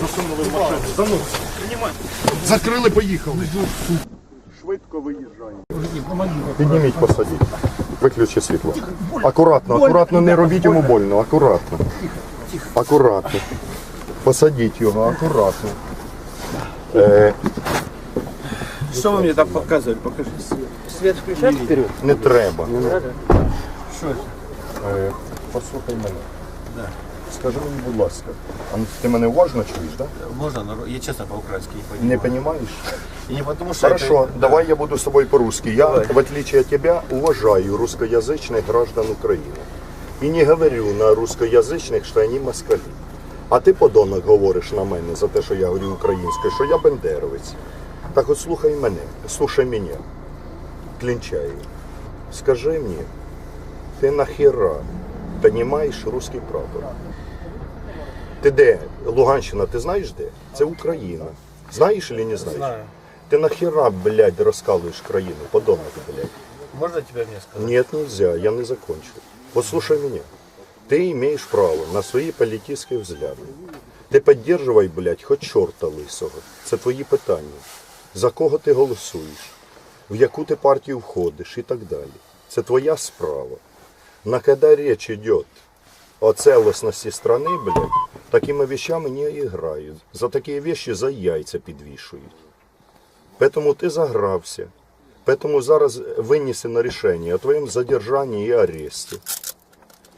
Засунули в машину. Та ну. Закрили, поїхали. Швидко виїжджаємо. Підніміть, посадіть. Виключи світло. Акуратно, акуратно, не робіть йому больно, акуратно. Акуратно. Посадіть його, акуратно. Е, Что вы мне там показывали? Покажи. Свет включать вперед? не треба. Что это? Е, послухай мене. Скажи мені, будь ласка, а ти мене уважно чуєш, так? Можно, но я честно по-украински не Не понимаю. розумієш? И не потому что Хорошо, это- давай я буду с тобой по-русски. Я, в отличие от тебя, уважаю русскоязычных граждан Украины. И не говорю на русскоязычных, что они москалі. А ти, подонок, говориш на мене за те, що я говорю українською, що я бендеровець. Так от слухай мене, слухай мене, клінчаю. Скажи мені, ти нахера піднімаєш русський прапор? Ти де? Луганщина, ти знаєш де? Це Україна. Знаєш чи не знаєш? Знаю. Ты нахера, блядь, раскалываешь краину, подонок, блядь? Можно тебе мне сказать? Нет, нельзя, я не закончил. Послушай меня. Ты имеешь право на свои политические взгляды. Ти поддерживай, блядь, хоч чорта лисого. Це твої питання. За кого ти голосуєш, в яку ти партію входиш і так далі. Це твоя справа. На когда речь идет о целостности страны, блядь, такими вещами не играют. За такие вещи за яйця підвішують. Поэтому ты загрався. Поэтому зараз вынесено решение о твоем задержании и аресте.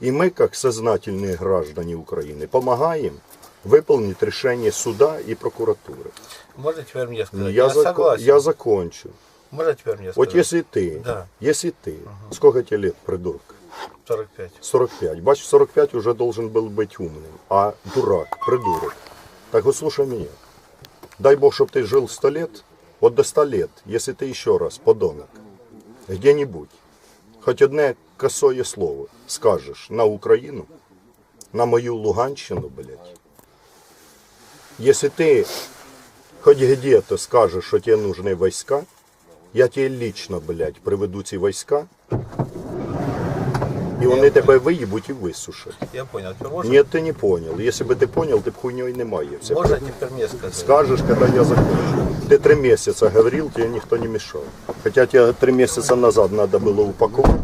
И мы, как сознательные граждане Украины, помогаем выполнить решение суда и прокуратуры. Можно теперь мне сказать? Я, зако- согласен. я закончу. Можно теперь мне сказать? Вот если ты, Да. если ты, сколько тебе лет, придурок? 45. 45. Бачиш, 45 уже должен был быть умным. А дурак, придурок. Так вот слушай меня. Дай Бог, чтобы ты жил 100 лет. Вот до 100 лет, если ты еще раз, подонок, где-нибудь, хоть одне косое слово скажешь на Украину, на мою Луганщину, блядь. Если ты хоть где-то скажешь, что тебе нужны войска, я тебе лично, блядь, приведу ці войска, і вони тебе виїбуть і висушать. Я понял. Теперь можно? Ні, ти не понял. Якщо би ти понял, ти б хуйньою не маєвся. Можно теперь мне сказать? Скажешь, когда я закончу. Ты три месяца говорил, тебе никто не мешал. Хотя тебе три месяца назад надо было упаковать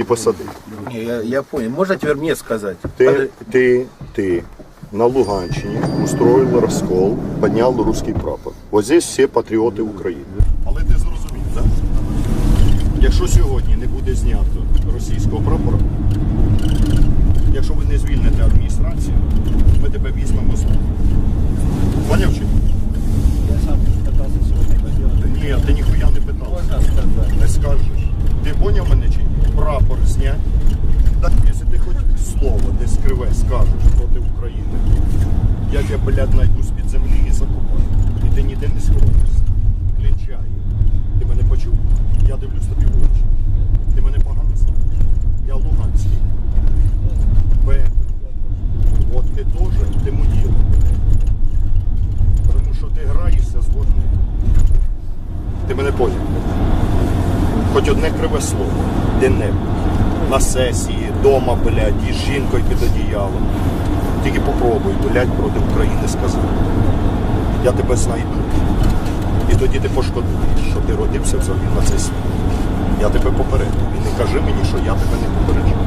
и посадить. Не, я, я понял. Можно теперь мне сказать? Ты, ты, ты на Луганщине устроил раскол, поднял русский прапор. Вот здесь все патріоти України. Якщо сьогодні не буде знято російського прапора, якщо ви не звільните адміністрацію, ми тебе візьмемо з Поняв чи? Я сам это делать. Ні, ти ніхуя не питав. Можно сказать? Не скажеш. Ти поняв мене чи ні? Прапор знять. Так, якщо ти хоч слово десь криве скажеш проти України, я тебе, блядь, найду з-під землі і закопаю. І ти ніде не сховаєшся. Клінчаю. Почув? Я дивлюсь тобі в очі. Ти мене погано знаєш. Я Луганський. Б. От ти теж, ти муділ. Тому що ти граєшся з вогнем. Ти мене поняв? Хоч одне криве слово, де-небудь. На сесії, дома, блядь, із жінкою під одіялом. Тільки попробуй, блядь, проти України сказати. Я тебе знайду. І тоді ти пошкодуєш, що ти родився взагалі на цей світ. Я тебе попередив. І не кажи мені, що я тебе не попереджу.